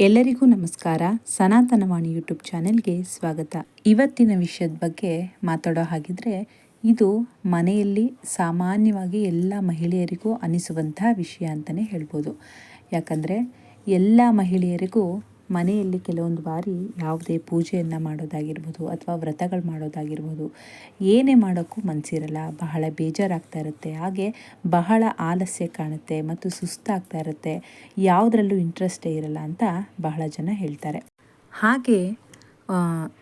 ಎಲ್ಲರಿಗೂ ನಮಸ್ಕಾರ. ಸನಾತನವಾಣಿ ಯೂಟ್ಯೂಬ್ ಚಾನೆಲ್ಗೆ ಸ್ವಾಗತ. ಇವತ್ತಿನ ವಿಷಯದ ಬಗ್ಗೆ ಮಾತಾಡೋ ಹಾಗಿದ್ರೆ, ಇದು ಮನೆಯಲ್ಲಿ ಸಾಮಾನ್ಯವಾಗಿ ಎಲ್ಲ ಮಹಿಳೆಯರಿಗೂ ಅನಿಸುವಂತಹ ವಿಷಯ ಅಂತಲೇ ಹೇಳ್ಬೋದು. ಯಾಕಂದರೆ, ಎಲ್ಲ ಮಹಿಳೆಯರಿಗೂ ಮನೆಯಲ್ಲಿ ಕೆಲವೊಂದು ಬಾರಿ ಯಾವುದೇ ಪೂಜೆಯನ್ನು ಮಾಡೋದಾಗಿರ್ಬೋದು ಅಥವಾ ವ್ರತಗಳು ಮಾಡೋದಾಗಿರ್ಬೋದು, ಏನೇ ಮಾಡೋಕ್ಕೂ ಮನಸ್ಸಿರಲ್ಲ ಬಹಳ ಬೇಜಾರಾಗ್ತಾ ಇರುತ್ತೆ. ಹಾಗೆ ಬಹಳ ಆಲಸ್ಯ ಕಾಣುತ್ತೆ ಮತ್ತು ಸುಸ್ತಾಗ್ತಾ ಇರುತ್ತೆ. ಯಾವುದರಲ್ಲೂ ಇಂಟ್ರೆಸ್ಟೇ ಇರಲ್ಲ ಅಂತ ಬಹಳ ಜನ ಹೇಳ್ತಾರೆ. ಹಾಗೆ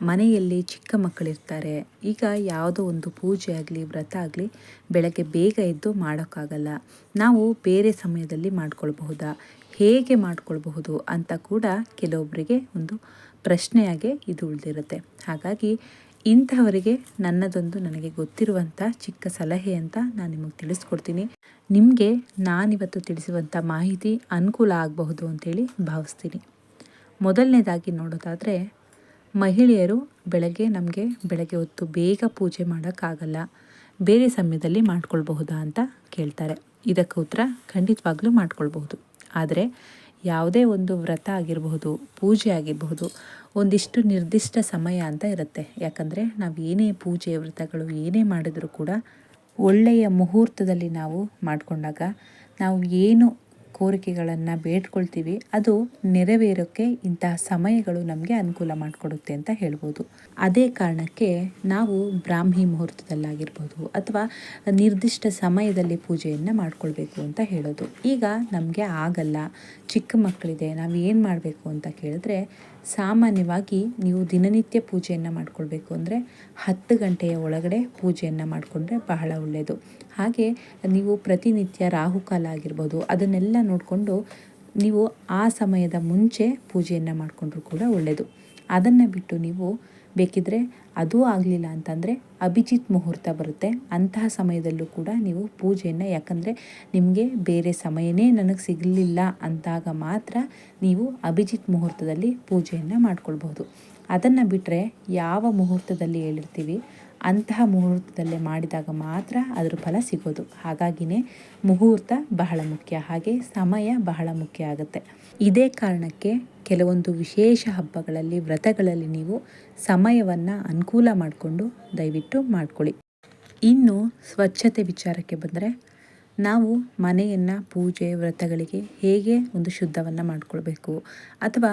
ಮನೆಯಲ್ಲಿ ಚಿಕ್ಕ ಮಕ್ಕಳಿರ್ತಾರೆ. ಈಗ ಯಾವುದೋ ಒಂದು ಪೂಜೆ ಆಗಲಿ, ವ್ರತ ಆಗಲಿ ಬೆಳಗ್ಗೆ ಬೇಗ ಎದ್ದು ಮಾಡೋಕ್ಕಾಗಲ್ಲ. ನಾವು ಬೇರೆ ಸಮಯದಲ್ಲಿ ಮಾಡ್ಕೊಳ್ಬಹುದಾ? ಹೇಗೆ ಮಾಡಿಕೊಳ್ಬಹುದು ಅಂತ ಕೂಡ ಕೆಲವೊಬ್ಬರಿಗೆ ಒಂದು ಪ್ರಶ್ನೆಯಾಗೆ ಇದು ಉಳಿದಿರುತ್ತೆ. ಹಾಗಾಗಿ ಇಂತಹವರಿಗೆ ನನ್ನದೊಂದು ನನಗೆ ಗೊತ್ತಿರುವಂಥ ಚಿಕ್ಕ ಸಲಹೆ ಅಂತ ನಾನು ನಿಮಗೆ ತಿಳಿಸ್ಕೊಡ್ತೀನಿ. ನಿಮಗೆ ನಾನಿವತ್ತು ತಿಳಿಸುವಂಥ ಮಾಹಿತಿ ಅನುಕೂಲ ಆಗಬಹುದು ಅಂತೇಳಿ ಭಾವಿಸ್ತೀನಿ. ಮೊದಲನೇದಾಗಿ ನೋಡೋದಾದರೆ, ಮಹಿಳೆಯರು ಬೆಳಗ್ಗೆ ನಮಗೆ ಬೆಳಗ್ಗೆ ಹೊತ್ತು ಬೇಗ ಪೂಜೆ ಮಾಡೋಕ್ಕಾಗಲ್ಲ, ಬೇರೆ ಸಮಯದಲ್ಲಿ ಮಾಡ್ಕೊಳ್ಬಹುದಾ ಅಂತ ಕೇಳ್ತಾರೆ. ಇದಕ್ಕೆ ಉತ್ತರ ಖಂಡಿತವಾಗ್ಲೂ ಮಾಡ್ಕೊಳ್ಬಹುದು. ಆದರೆ ಯಾವುದೇ ಒಂದು ವ್ರತ ಆಗಿರಬಹುದು, ಪೂಜೆ ಆಗಿರಬಹುದು, ಒಂದಿಷ್ಟು ನಿರ್ದಿಷ್ಟ ಸಮಯ ಅಂತ ಇರುತ್ತೆ. ಯಾಕಂದರೆ ನಾವು ಏನೇ ಪೂಜೆ ವ್ರತಗಳು ಏನೇ ಮಾಡಿದರೂ ಕೂಡ ಒಳ್ಳೆಯ ಮುಹೂರ್ತದಲ್ಲಿ ನಾವು ಮಾಡಿಕೊಂಡಾಗ ನಾವು ಏನು ಕೋರಿಕೆಗಳನ್ನು ಬೇಡ್ಕೊಳ್ತೀವಿ, ಅದು ನೆರವೇರೋಕ್ಕೆ ಇಂತಹ ಸಮಯಗಳು ನಮಗೆ ಅನುಕೂಲ ಮಾಡಿಕೊಡುತ್ತೆ ಅಂತ ಹೇಳ್ಬೋದು. ಅದೇ ಕಾರಣಕ್ಕೆ ನಾವು ಬ್ರಾಹ್ಮಿ ಮುಹೂರ್ತದಲ್ಲಾಗಿರ್ಬೋದು ಅಥವಾ ನಿರ್ದಿಷ್ಟ ಸಮಯದಲ್ಲಿ ಪೂಜೆಯನ್ನು ಮಾಡಿಕೊಳ್ಬೇಕು ಅಂತ ಹೇಳೋದು. ಈಗ ನಮಗೆ ಆಗಲ್ಲ, ಚಿಕ್ಕ ಮಕ್ಕಳಿದೆ, ನಾವು ಏನು ಮಾಡಬೇಕು ಅಂತ ಕೇಳಿದ್ರೆ ಸಾಮಾನ್ಯವಾಗಿ ನೀವು ದಿನನಿತ್ಯ ಪೂಜೆಯನ್ನು ಮಾಡಿಕೊಳ್ಬೇಕು ಅಂದರೆ ಹತ್ತು ಗಂಟೆಯ ಒಳಗಡೆ ಪೂಜೆಯನ್ನು ಮಾಡಿಕೊಂಡ್ರೆ ಬಹಳ ಒಳ್ಳೆಯದು ಹಾಗೆ ನೀವು ಪ್ರತಿನಿತ್ಯ ರಾಹುಕಾಲ ಆಗಿರ್ಬೋದು ಅದನ್ನೆಲ್ಲ ನೋಡಿಕೊಂಡು ನೀವು ಆ ಸಮಯದ ಮುಂಚೆ ಪೂಜೆಯನ್ನು ಮಾಡಿಕೊಂಡ್ರೂ ಕೂಡ ಒಳ್ಳೆಯದು ಅದನ್ನು ಬಿಟ್ಟು ನೀವು ಬೇಕಿದ್ರೆ ಅದೂ ಆಗಲಿಲ್ಲ ಅಂತಂದರೆ ಅಭಿಜಿತ್ ಮುಹೂರ್ತ ಬರುತ್ತೆ. ಅಂತಹ ಸಮಯದಲ್ಲೂ ಕೂಡ ನೀವು ಪೂಜೆಯನ್ನು, ಯಾಕಂದರೆ ನಿಮಗೆ ಬೇರೆ ಸಮಯನೇ ನನಗೆ ಸಿಗಲಿಲ್ಲ ಅಂದಾಗ ಮಾತ್ರ ನೀವು ಅಭಿಜಿತ್ ಮುಹೂರ್ತದಲ್ಲಿ ಪೂಜೆಯನ್ನು ಮಾಡ್ಕೊಳ್ಬಹುದು. ಅದನ್ನು ಬಿಟ್ಟರೆ ಯಾವ ಮುಹೂರ್ತದಲ್ಲಿ ಹೇಳಿರ್ತೀವಿ? ಅಂತಹ ಮುಹೂರ್ತದಲ್ಲೇ ಮಾಡಿದಾಗ ಮಾತ್ರ ಅದರ ಫಲ ಸಿಗೋದು. ಹಾಗಾಗಿನೇ ಮುಹೂರ್ತ ಬಹಳ ಮುಖ್ಯ. ಹಾಗೆ ಸಮಯ ಬಹಳ ಮುಖ್ಯ ಆಗುತ್ತೆ. ಇದೇ ಕಾರಣಕ್ಕೆ ಕೆಲವೊಂದು ವಿಶೇಷ ಹಬ್ಬಗಳಲ್ಲಿ, ವ್ರತಗಳಲ್ಲಿ ನೀವು ಸಮಯವನ್ನು ಅನುಕೂಲ ಮಾಡಿಕೊಂಡು ದಯವಿಟ್ಟು ಮಾಡ್ಕೊಳ್ಳಿ. ಇನ್ನು ಸ್ವಚ್ಛತೆ ವಿಚಾರಕ್ಕೆ ಬಂದರೆ ನಾವು ಮನೆಯನ್ನು, ಪೂಜೆ, ವ್ರತಗಳಿಗೆ ಹೇಗೆ ಒಂದು ಶುದ್ಧವನ್ನು ಮಾಡಿಕೊಳ್ಬೇಕು? ಅಥವಾ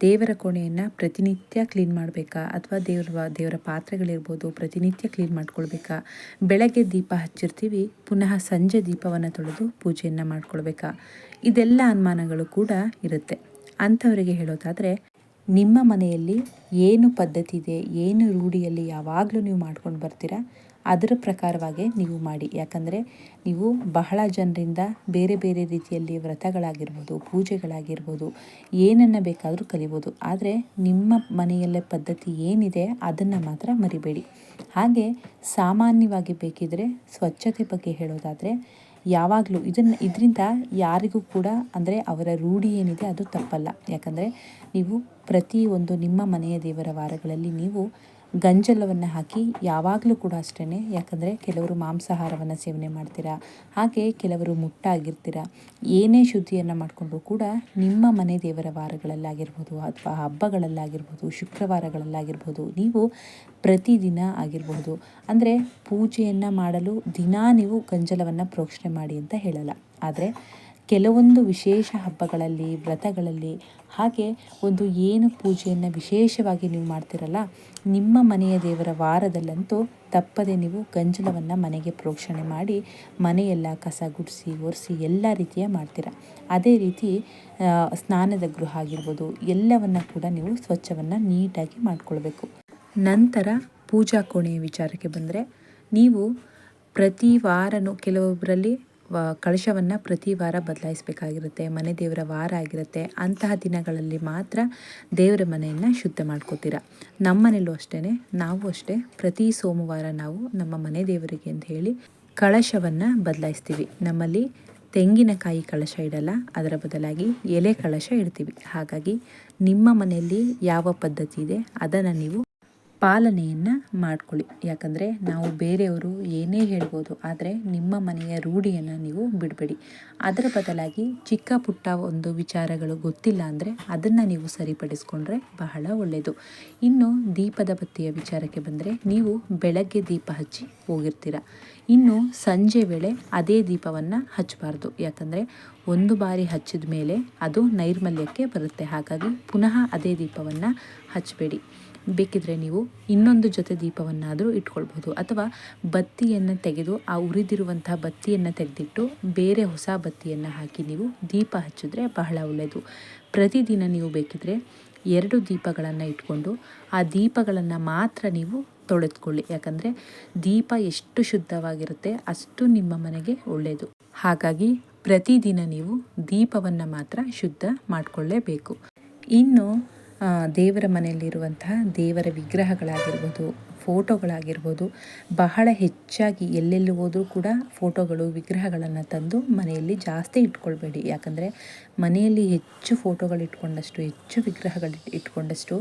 ದೇವರ ಕೋಣೆಯನ್ನು ಪ್ರತಿನಿತ್ಯ ಕ್ಲೀನ್ ಮಾಡಬೇಕಾ? ಅಥವಾ ದೇವರ ದೇವರ ಪಾತ್ರೆಗಳಿರ್ಬೋದು, ಪ್ರತಿನಿತ್ಯ ಕ್ಲೀನ್ ಮಾಡ್ಕೊಳ್ಬೇಕಾ? ಬೆಳಗ್ಗೆ ದೀಪ ಹಚ್ಚಿರ್ತೀವಿ, ಪುನಃ ಸಂಜೆ ದೀಪವನ್ನು ತೊಳೆದು ಪೂಜೆಯನ್ನು ಮಾಡ್ಕೊಳ್ಬೇಕಾ? ಇದೆಲ್ಲ ಅನುಮಾನಗಳು ಕೂಡ ಇರುತ್ತೆ. ಅಂಥವರಿಗೆ ಹೇಳೋದಾದರೆ, ನಿಮ್ಮ ಮನೆಯಲ್ಲಿ ಏನು ಪದ್ಧತಿ ಇದೆ, ಏನು ರೂಢಿಯಲ್ಲಿ ಯಾವಾಗಲೂ ನೀವು ಮಾಡ್ಕೊಂಡು ಬರ್ತೀರಾ? ಅದರ ಪ್ರಕಾರವಾಗಿ ನೀವು ಮಾಡಿ. ಯಾಕಂದರೆ ನೀವು ಬಹಳ ಜನರಿಂದ ಬೇರೆ ಬೇರೆ ರೀತಿಯಲ್ಲಿ ವ್ರತಗಳಾಗಿರ್ಬೋದು, ಪೂಜೆಗಳಾಗಿರ್ಬೋದು, ಏನನ್ನು ಬೇಕಾದರೂ ಕಲಿಬೋದು. ಆದರೆ ನಿಮ್ಮ ಮನೆಯಲ್ಲೇ ಪದ್ಧತಿ ಏನಿದೆ ಅದನ್ನು ಮಾತ್ರ ಮರಿಬೇಡಿ. ಹಾಗೆ ಸಾಮಾನ್ಯವಾಗಿ ಬೇಕಿದ್ದರೆ ಸ್ವಚ್ಛತೆ ಬಗ್ಗೆ ಹೇಳೋದಾದರೆ ಯಾವಾಗಲೂ ಇದನ್ನು, ಇದರಿಂದ ಯಾರಿಗೂ ಕೂಡ ಅಂದರೆ ಅವರ ರೂಢಿ ಏನಿದೆ ಅದು ತಪ್ಪಲ್ಲ. ಯಾಕಂದರೆ ನೀವು ಪ್ರತಿಯೊಂದು ನಿಮ್ಮ ಮನೆಯ ದೇವರ ವಾರಗಳಲ್ಲಿ ನೀವು ಗಂಜಲವನ್ನು ಹಾಕಿ ಯಾವಾಗಲೂ ಕೂಡ ಅಷ್ಟೇ ಯಾಕಂದರೆ ಕೆಲವರು ಮಾಂಸಾಹಾರವನ್ನು ಸೇವನೆ ಮಾಡ್ತೀರಾ? ಹಾಗೆ ಕೆಲವರು ಮುಟ್ಟಾಗಿರ್ತೀರ? ಏನೇ ಶುದ್ಧಿಯನ್ನು ಮಾಡಿಕೊಂಡು ಕೂಡ ನಿಮ್ಮ ಮನೆ ದೇವರ ವಾರಗಳಲ್ಲಾಗಿರ್ಬೋದು ಅಥವಾ ಹಬ್ಬಗಳಲ್ಲಾಗಿರ್ಬೋದು, ಶುಕ್ರವಾರಗಳಲ್ಲಾಗಿರ್ಬೋದು, ನೀವು ಪ್ರತಿದಿನ ಆಗಿರಬಹುದು ಅಂದರೆ ಪೂಜೆಯನ್ನು ಮಾಡಲು ದಿನ ನೀವು ಗಂಜಲವನ್ನು ಪ್ರೋಕ್ಷಣೆ ಮಾಡಿ ಅಂತ ಹೇಳಲ್ಲ. ಆದರೆ ಕೆಲವೊಂದು ವಿಶೇಷ ಹಬ್ಬಗಳಲ್ಲಿ, ವ್ರತಗಳಲ್ಲಿ, ಹಾಗೆ ಒಂದು ಏನು ಪೂಜೆಯನ್ನು ವಿಶೇಷವಾಗಿ ನೀವು ಮಾಡ್ತಿರಲ್ಲ, ನಿಮ್ಮ ಮನೆಯ ದೇವರ ವಾರದಲ್ಲಂತೂ ತಪ್ಪದೆ ನೀವು ಗಂಜಲವನ್ನು ಮನೆಗೆ ಪ್ರೋಕ್ಷಣೆ ಮಾಡಿ, ಮನೆಯೆಲ್ಲ ಕಸ ಗುಡಿಸಿ, ಒರೆಸಿ ಎಲ್ಲ ರೀತಿಯ ಮಾಡ್ತೀರ. ಅದೇ ರೀತಿ ಸ್ನಾನದ ಗೃಹ ಆಗಿರ್ಬೋದು, ಎಲ್ಲವನ್ನು ಕೂಡ ನೀವು ಸ್ವಚ್ಛವನ್ನು ನೀಟಾಗಿ ಮಾಡಿಕೊಳ್ಬೇಕು. ನಂತರ ಪೂಜಾ ಕೋಣೆಯ ವಿಚಾರಕ್ಕೆ ಬಂದರೆ, ನೀವು ಪ್ರತಿ ವಾರನೂ ಕೆಲವೊಬ್ಬರಲ್ಲಿ ಕಳಶವನ್ನು ಪ್ರತಿ ವಾರ ಬದಲಾಯಿಸಬೇಕಾಗಿರುತ್ತೆ, ಮನೆ ದೇವರ ವಾರ ಆಗಿರುತ್ತೆ, ಅಂತಹ ದಿನಗಳಲ್ಲಿ ಮಾತ್ರ ದೇವರ ಮನೆಯನ್ನು ಶುದ್ಧ ಮಾಡ್ಕೋತೀರ. ನಮ್ಮ ಮನೆಯಲ್ಲೂ ಅಷ್ಟೇ ನಾವು ಅಷ್ಟೇ, ಪ್ರತಿ ಸೋಮವಾರ ನಾವು ನಮ್ಮ ಮನೆ ದೇವರಿಗೆ ಅಂತ ಹೇಳಿ ಕಳಶವನ್ನು ಬದಲಾಯಿಸ್ತೀವಿ. ನಮ್ಮಲ್ಲಿ ತೆಂಗಿನಕಾಯಿ ಕಳಶ ಇಡಲ್ಲ, ಅದರ ಬದಲಾಗಿ ಎಲೆ ಕಳಶ ಇಡ್ತೀವಿ. ಹಾಗಾಗಿ ನಿಮ್ಮ ಮನೆಯಲ್ಲಿ ಯಾವ ಪದ್ಧತಿ ಇದೆ, ಅದನ್ನು ನೀವು ಪಾಲನೆಯನ್ನು ಮಾಡ್ಕೊಳ್ಳಿ. ಯಾಕಂದರೆ ನಾವು ಬೇರೆಯವರು ಏನೇ ಹೇಳ್ಬೋದು, ಆದರೆ ನಿಮ್ಮ ಮನೆಯ ರೂಢಿಯನ್ನು ನೀವು ಬಿಡಬೇಡಿ. ಅದರ ಬದಲಾಗಿ ಚಿಕ್ಕ ಪುಟ್ಟ ಒಂದು ವಿಚಾರಗಳು ಗೊತ್ತಿಲ್ಲ ಅಂದರೆ ಅದನ್ನು ನೀವು ಸರಿಪಡಿಸ್ಕೊಂಡ್ರೆ ಬಹಳ ಒಳ್ಳೆಯದು ಇನ್ನು ದೀಪದ ಬತ್ತಿಯ ವಿಚಾರಕ್ಕೆ ಬಂದರೆ ನೀವು ಬೆಳಗ್ಗೆ ದೀಪ ಹಚ್ಚಿ ಹೋಗಿರ್ತೀರ. ಇನ್ನು ಸಂಜೆ ವೇಳೆ ಅದೇ ದೀಪವನ್ನು ಹಚ್ಚಬಾರ್ದು. ಯಾಕಂದರೆ ಒಂದು ಬಾರಿ ಹಚ್ಚಿದ ಮೇಲೆ ಅದು ನೈರ್ಮಲ್ಯಕ್ಕೆ ಬರುತ್ತೆ. ಹಾಗಾಗಿ ಪುನಃ ಅದೇ ದೀಪವನ್ನು ಹಚ್ಚಬೇಡಿ ಬೇಕಿದ್ರೆ ನೀವು ಇನ್ನೊಂದು ಜೊತೆ ದೀಪವನ್ನಾದರೂ ಇಟ್ಕೊಳ್ಬೋದು. ಅಥವಾ ಬತ್ತಿಯನ್ನು ತೆಗೆದು ಆ ಉರಿದಿರುವಂತಹ ಬತ್ತಿಯನ್ನು ತೆಗೆದಿಟ್ಟು ಬೇರೆ ಹೊಸ ಬತ್ತಿಯನ್ನು ಹಾಕಿ ನೀವು ದೀಪ ಹಚ್ಚಿದ್ರೆ ಬಹಳ ಒಳ್ಳೆಯದು. ಪ್ರತಿದಿನ ನೀವು ಬೇಕಿದ್ರೆ ಎರಡು ದೀಪಗಳನ್ನು ಇಟ್ಕೊಂಡು ಆ ದೀಪಗಳನ್ನು ಮಾತ್ರ ನೀವು ತೊಳೆದುಕೊಳ್ಳಿ. ಯಾಕಂದರೆ ದೀಪ ಎಷ್ಟು ಶುದ್ಧವಾಗಿರುತ್ತೆ ಅಷ್ಟು ನಿಮ್ಮ ಮನೆಗೆ ಒಳ್ಳೆಯದು. ಹಾಗಾಗಿ ಪ್ರತಿದಿನ ನೀವು ದೀಪವನ್ನು ಮಾತ್ರ ಶುದ್ಧ ಮಾಡಿಕೊಳ್ಳೇಬೇಕು. ಇನ್ನು ದೇವರ ಮನೆಯಲ್ಲಿರುವಂತಹ ದೇವರ ವಿಗ್ರಹಗಳಾಗಿರ್ಬೋದು, ಫೋಟೋಗಳಾಗಿರ್ಬೋದು, ಬಹಳ ಹೆಚ್ಚಾಗಿ ಎಲ್ಲೆಲ್ಲಿ ಹೋದರೂ ಕೂಡ ಫೋಟೋಗಳು, ವಿಗ್ರಹಗಳನ್ನು ತಂದು ಮನೆಯಲ್ಲಿ ಜಾಸ್ತಿ ಇಟ್ಕೊಳ್ಬೇಡಿ. ಯಾಕಂದರೆ ಮನೆಯಲ್ಲಿ ಹೆಚ್ಚು ಫೋಟೋಗಳು ಇಟ್ಕೊಂಡಷ್ಟು, ಹೆಚ್ಚು ವಿಗ್ರಹಗಳು ಇಟ್ಕೊಂಡಷ್ಟು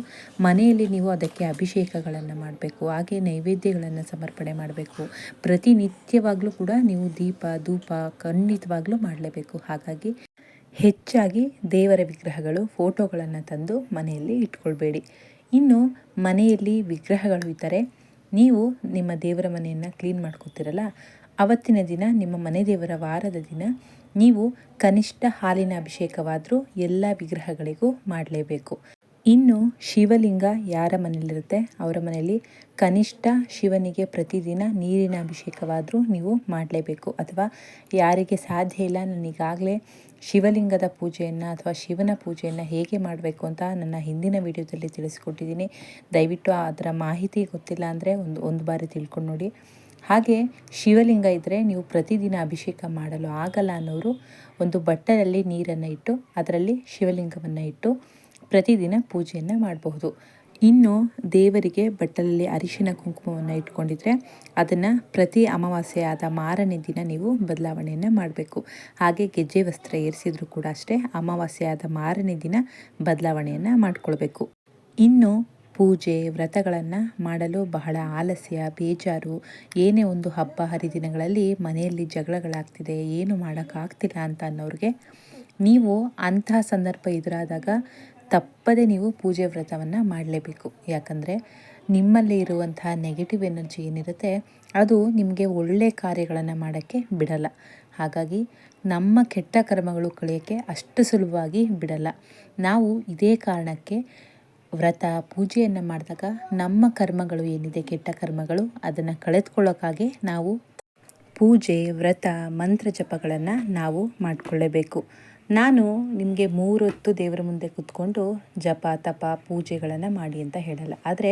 ಮನೆಯಲ್ಲಿ ನೀವು ಅದಕ್ಕೆ ಅಭಿಷೇಕಗಳನ್ನು ಮಾಡಬೇಕು, ಹಾಗೆ ನೈವೇದ್ಯಗಳನ್ನು ಸಮರ್ಪಣೆ ಮಾಡಬೇಕು. ಪ್ರತಿನಿತ್ಯವಾಗಲೂ ಕೂಡ ನೀವು ದೀಪ, ಧೂಪ, ಖಂಡಿತವಾಗ್ಲೂ ಮಾಡಲೇಬೇಕು. ಹಾಗಾಗಿ ಹೆಚ್ಚಾಗಿ ದೇವರ ವಿಗ್ರಹಗಳು ಫೋಟೋಗಳನ್ನು ತಂದು ಮನೆಯಲ್ಲಿ ಇಟ್ಕೊಳ್ಬೇಡಿ. ಇನ್ನು ಮನೆಯಲ್ಲಿ ವಿಗ್ರಹಗಳು ಇದ್ದರೆ ನೀವು ನಿಮ್ಮ ದೇವರ ಮನೆಯನ್ನು ಕ್ಲೀನ್ ಮಾಡ್ಕೋತೀರಲ್ಲ, ಅವತ್ತಿನ ದಿನ ನಿಮ್ಮ ಮನೆ ದೇವರ ವಾರದ ದಿನ ನೀವು ಕನಿಷ್ಠ ಹಾಲಿನ ಅಭಿಷೇಕವಾದರೂ ಎಲ್ಲ ವಿಗ್ರಹಗಳಿಗೂ ಮಾಡಲೇಬೇಕು. ಇನ್ನು ಶಿವಲಿಂಗ ಯಾರ ಮನೆಯಲ್ಲಿರುತ್ತೆ, ಅವರ ಮನೆಯಲ್ಲಿ ಕನಿಷ್ಠ ಶಿವನಿಗೆ ಪ್ರತಿದಿನ ನೀರಿನ ಅಭಿಷೇಕವಾದರೂ ನೀವು ಮಾಡಲೇಬೇಕು. ಅಥವಾ ಯಾರಿಗೆ ಸಾಧ್ಯ ಇಲ್ಲ, ನನಗಾಗಲೇ ಶಿವಲಿಂಗದ ಪೂಜೆಯನ್ನು ಅಥವಾ ಶಿವನ ಪೂಜೆಯನ್ನು ಹೇಗೆ ಮಾಡಬೇಕು ಅಂತ ನನ್ನ ಹಿಂದಿನ ವಿಡಿಯೋದಲ್ಲಿ ತಿಳಿಸ್ಕೊಟ್ಟಿದ್ದೀನಿ. ದಯವಿಟ್ಟು ಅದರ ಮಾಹಿತಿ ಗೊತ್ತಿಲ್ಲ ಅಂದರೆ ಒಂದು ಒಂದು ಬಾರಿ ತಿಳ್ಕೊಂಡು ನೋಡಿ. ಹಾಗೆ ಶಿವಲಿಂಗ ಇದ್ದರೆ ನೀವು ಪ್ರತಿದಿನ ಅಭಿಷೇಕ ಮಾಡಲು ಆಗಲ್ಲ ಅನ್ನೋರು ಒಂದು ಬಟ್ಟಲಲ್ಲಿ ನೀರನ್ನು ಇಟ್ಟು, ಅದರಲ್ಲಿ ಶಿವಲಿಂಗವನ್ನು ಇಟ್ಟು ಪ್ರತಿದಿನ ಪೂಜೆಯನ್ನು ಮಾಡಬಹುದು. ಇನ್ನು ದೇವರಿಗೆ ಬಟ್ಟಲಲ್ಲಿ ಅರಿಶಿನ ಕುಂಕುಮವನ್ನು ಇಟ್ಕೊಂಡಿದ್ರೆ ಅದನ್ನು ಪ್ರತಿ ಅಮಾವಾಸ್ಯೆಯಾದ ಮಾರನೇ ದಿನ ನೀವು ಬದಲಾವಣೆಯನ್ನು ಮಾಡಬೇಕು. ಹಾಗೆ ಗೆಜ್ಜೆ ವಸ್ತ್ರ ಏರಿಸಿದ್ರು ಕೂಡ ಅಷ್ಟೇ ಅಮಾವಾಸ್ಯೆಯಾದ ಮಾರನೇ ದಿನ ಬದಲಾವಣೆಯನ್ನು ಮಾಡಿಕೊಳ್ಬೇಕು. ಇನ್ನು ಪೂಜೆ, ವ್ರತಗಳನ್ನು ಮಾಡಲು ಬಹಳ ಆಲಸ್ಯ, ಬೇಜಾರು, ಏನೇ ಒಂದು ಹಬ್ಬ ಹರಿದಿನಗಳಲ್ಲಿ ಮನೆಯಲ್ಲಿ ಜಗಳಗಳಾಗ್ತಿದೆ, ಏನು ಮಾಡೋಕ್ಕಾಗ್ತಿಲ್ಲ ಅಂತ ಅನ್ನೋರಿಗೆ ನೀವು ಅಂತಹ ಸಂದರ್ಭ ಎದುರಾದಾಗ ತಪ್ಪದೆ ನೀವು ಪೂಜೆ ವ್ರತವನ್ನು ಮಾಡಲೇಬೇಕು. ಯಾಕಂದರೆ ನಿಮ್ಮಲ್ಲಿ ಇರುವಂತಹ ನೆಗೆಟಿವ್ ಎನರ್ಜಿ ಏನಿರುತ್ತೆ, ಅದು ನಿಮಗೆ ಒಳ್ಳೆಯ ಕಾರ್ಯಗಳನ್ನು ಮಾಡೋಕ್ಕೆ ಬಿಡಲ್ಲ. ಹಾಗಾಗಿ ನಮ್ಮ ಕೆಟ್ಟ ಕರ್ಮಗಳು ಕಳೆಯೋಕ್ಕೆ ಅಷ್ಟು ಸುಲಭವಾಗಿ ಬಿಡಲ್ಲ. ನಾವು ಇದೇ ಕಾರಣಕ್ಕೆ ವ್ರತ, ಪೂಜೆಯನ್ನು ಮಾಡಿದಾಗ ನಮ್ಮ ಕರ್ಮಗಳು ಏನಿದೆ, ಕೆಟ್ಟ ಕರ್ಮಗಳು, ಅದನ್ನು ಕಳೆದುಕೊಳ್ಳೋಕ್ಕಾಗೆ ನಾವು ಪೂಜೆ, ವ್ರತ, ಮಂತ್ರ ಜಪಗಳನ್ನು ನಾವು ಮಾಡಿಕೊಳ್ಳೇಬೇಕು. ನಾನು ನಿಮಗೆ ಮೂರೊತ್ತು ದೇವರ ಮುಂದೆ ಕೂತ್ಕೊಂಡು ಜಪ, ತಪ, ಪೂಜೆಗಳನ್ನು ಮಾಡಿ ಅಂತ ಹೇಳಲ್ಲ. ಆದರೆ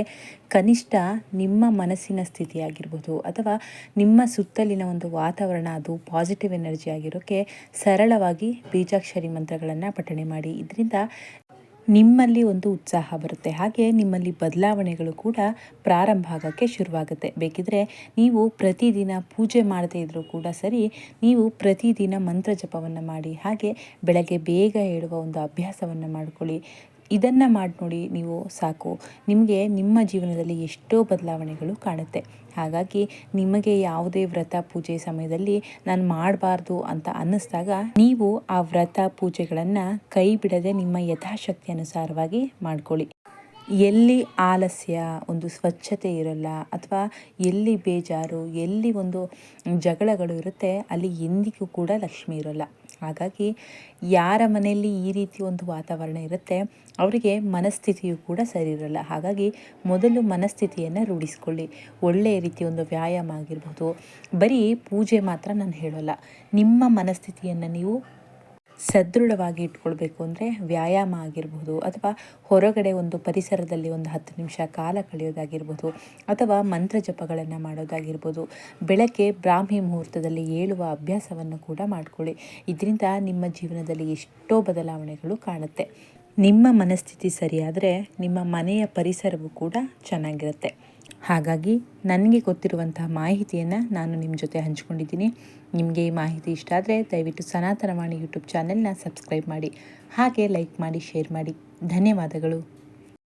ಕನಿಷ್ಠ ನಿಮ್ಮ ಮನಸ್ಸಿನ ಸ್ಥಿತಿ ಆಗಿರ್ಬೋದು ಅಥವಾ ನಿಮ್ಮ ಸುತ್ತಲಿನ ಒಂದು ವಾತಾವರಣ ಅದು ಪಾಸಿಟಿವ್ ಎನರ್ಜಿ ಆಗಿರೋಕ್ಕೆ ಸರಳವಾಗಿ ಬೀಜಾಕ್ಷರಿ ಮಂತ್ರಗಳನ್ನು ಪಠಣೆ ಮಾಡಿ. ಇದರಿಂದ ನಿಮ್ಮಲ್ಲಿ ಒಂದು ಉತ್ಸಾಹ ಬರುತ್ತೆ. ಹಾಗೆ ನಿಮ್ಮಲ್ಲಿ ಬದಲಾವಣೆಗಳು ಕೂಡ ಪ್ರಾರಂಭ ಆಗೋಕ್ಕೆ ಶುರುವಾಗುತ್ತೆ. ಬೇಕಿದ್ರೆ ನೀವು ಪ್ರತಿದಿನ ಪೂಜೆ ಮಾಡದೇ ಇದ್ದರೂ ಕೂಡ ಸರಿ, ನೀವು ಪ್ರತಿದಿನ ಮಂತ್ರ ಜಪವನ್ನು ಮಾಡಿ, ಹಾಗೆ ಬೆಳಗ್ಗೆ ಬೇಗ ಹೇಳುವ ಒಂದು ಅಭ್ಯಾಸವನ್ನು ಮಾಡ್ಕೊಳ್ಳಿ. ಇದನ್ನು ಮಾಡಿ ನೋಡಿ ನೀವು ಸಾಕು. ನಿಮಗೆ ನಿಮ್ಮ ಜೀವನದಲ್ಲಿ ಎಷ್ಟೋ ಬದಲಾವಣೆಗಳು ಕಾಣುತ್ತೆ. ಹಾಗಾಗಿ ನಿಮಗೆ ಯಾವುದೇ ವ್ರತ ಪೂಜೆ ಸಮಯದಲ್ಲಿ ನಾನು ಮಾಡಬಾರ್ದು ಅಂತ ಅನ್ನಿಸ್ದಾಗ ನೀವು ಆ ವ್ರತ ಪೂಜೆಗಳನ್ನು ಕೈ ಬಿಡದೆ ನಿಮ್ಮ ಯಥಾಶಕ್ತಿ ಅನುಸಾರವಾಗಿ ಮಾಡ್ಕೊಳ್ಳಿ. ಎಲ್ಲಿ ಆಲಸ್ಯ, ಒಂದು ಸ್ವಚ್ಛತೆ ಇರಲ್ಲ ಅಥವಾ ಎಲ್ಲಿ ಬೇಜಾರು, ಎಲ್ಲಿ ಒಂದು ಜಗಳಗಳು ಇರುತ್ತೆ, ಅಲ್ಲಿ ಎಂದಿಗೂ ಕೂಡ ಲಕ್ಷ್ಮಿ ಇರೋಲ್ಲ. ಹಾಗಾಗಿ ಯಾರ ಮನೆಯಲ್ಲಿ ಈ ರೀತಿ ಒಂದು ವಾತಾವರಣ ಇರುತ್ತೆ, ಅವರಿಗೆ ಮನಸ್ಥಿತಿಯು ಕೂಡ ಸರಿ ಇರಲ್ಲ. ಹಾಗಾಗಿ ಮೊದಲು ಮನಸ್ಥಿತಿಯನ್ನು ರೂಢಿಸ್ಕೊಳ್ಳಿ. ಒಳ್ಳೆಯ ರೀತಿ ಒಂದು ವ್ಯಾಯಾಮ ಆಗಿರ್ಬೋದು. ಬರೀ ಪೂಜೆ ಮಾತ್ರ ನಾನು ಹೇಳೋಲ್ಲ. ನಿಮ್ಮ ಮನಸ್ಥಿತಿಯನ್ನು ನೀವು ಸದೃಢವಾಗಿ ಇಟ್ಕೊಳ್ಬೇಕು ಅಂದರೆ ವ್ಯಾಯಾಮ ಆಗಿರ್ಬೋದು ಅಥವಾ ಹೊರಗಡೆ ಒಂದು ಪರಿಸರದಲ್ಲಿ ಒಂದು ಹತ್ತು ನಿಮಿಷ ಕಾಲ ಕಳೆಯೋದಾಗಿರ್ಬೋದು ಅಥವಾ ಮಂತ್ರ ಜಪಗಳನ್ನು ಮಾಡೋದಾಗಿರ್ಬೋದು. ಬೆಳಗ್ಗೆ ಬ್ರಾಹ್ಮಿ ಮುಹೂರ್ತದಲ್ಲಿ ಏಳುವ ಅಭ್ಯಾಸವನ್ನು ಕೂಡ ಮಾಡಿಕೊಳ್ಳಿ. ಇದರಿಂದ ನಿಮ್ಮ ಜೀವನದಲ್ಲಿ ಎಷ್ಟೋ ಬದಲಾವಣೆಗಳು ಕಾಣುತ್ತೆ. ನಿಮ್ಮ ಮನಸ್ಥಿತಿ ಸರಿಯಾದರೆ ನಿಮ್ಮ ಮನೆಯ ಪರಿಸರವು ಕೂಡ ಚೆನ್ನಾಗಿರುತ್ತೆ. ಹಾಗಾಗಿ ನನಗೆ ಗೊತ್ತಿರುವಂತಹ ಮಾಹಿತಿಯನ್ನು ನಾನು ನಿಮ್ಮ ಜೊತೆ ಹಂಚ್ಕೊಂಡಿದ್ದೀನಿ. ನಿಮಗೆ ಈ ಮಾಹಿತಿ ಇಷ್ಟ ಆದರೆ ದಯವಿಟ್ಟು ಸನಾತನವಾಣಿ ಯೂಟ್ಯೂಬ್ ಚಾನೆಲ್ನ ಸಬ್ಸ್ಕ್ರೈಬ್ ಮಾಡಿ. ಹಾಗೆ ಲೈಕ್ ಮಾಡಿ ಶೇರ್ ಮಾಡಿ. ಧನ್ಯವಾದಗಳು.